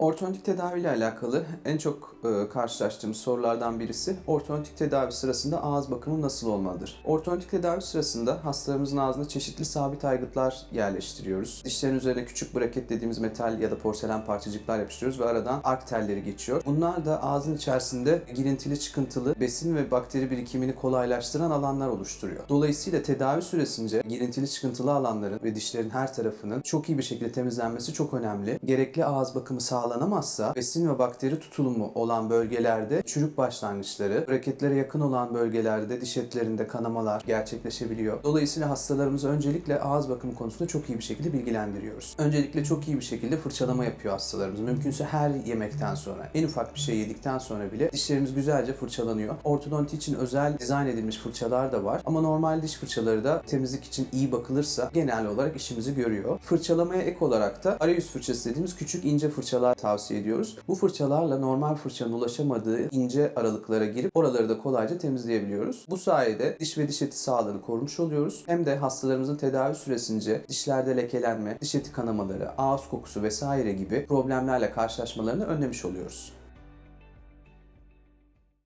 Ortodontik tedavi ile alakalı en çok e, karşılaştığımız sorulardan birisi ortodontik tedavi sırasında ağız bakımı nasıl olmalıdır? Ortodontik tedavi sırasında hastalarımızın ağzına çeşitli sabit aygıtlar yerleştiriyoruz. Dişlerin üzerine küçük braket dediğimiz metal ya da porselen parçacıklar yapıştırıyoruz ve aradan ark telleri geçiyor. Bunlar da ağzın içerisinde girintili çıkıntılı besin ve bakteri birikimini kolaylaştıran alanlar oluşturuyor. Dolayısıyla tedavi süresince girintili çıkıntılı alanların ve dişlerin her tarafının çok iyi bir şekilde temizlenmesi çok önemli. Gerekli ağız bakımı sağlanamazsa besin ve bakteri tutulumu olan bölgelerde çürük başlangıçları, braketlere yakın olan bölgelerde diş etlerinde kanamalar gerçekleşebiliyor. Dolayısıyla hastalarımızı öncelikle ağız bakımı konusunda çok iyi bir şekilde bilgilendiriyoruz. Öncelikle çok iyi bir şekilde fırçalama yapıyor hastalarımız. Mümkünse her yemekten sonra, en ufak bir şey yedikten sonra bile dişlerimiz güzelce fırçalanıyor. Ortodonti için özel dizayn edilmiş fırçalar da var. Ama normal diş fırçaları da temizlik için iyi bakılırsa genel olarak işimizi görüyor. Fırçalamaya ek olarak da arayüz fırçası dediğimiz küçük ince fırçalar tavsiye ediyoruz. Bu fırçalarla normal fırçanın ulaşamadığı ince aralıklara girip oraları da kolayca temizleyebiliyoruz. Bu sayede diş ve diş eti sağlığını korumuş oluyoruz. Hem de hastalarımızın tedavi süresince dişlerde lekelenme, diş eti kanamaları, ağız kokusu vesaire gibi problemlerle karşılaşmalarını önlemiş oluyoruz.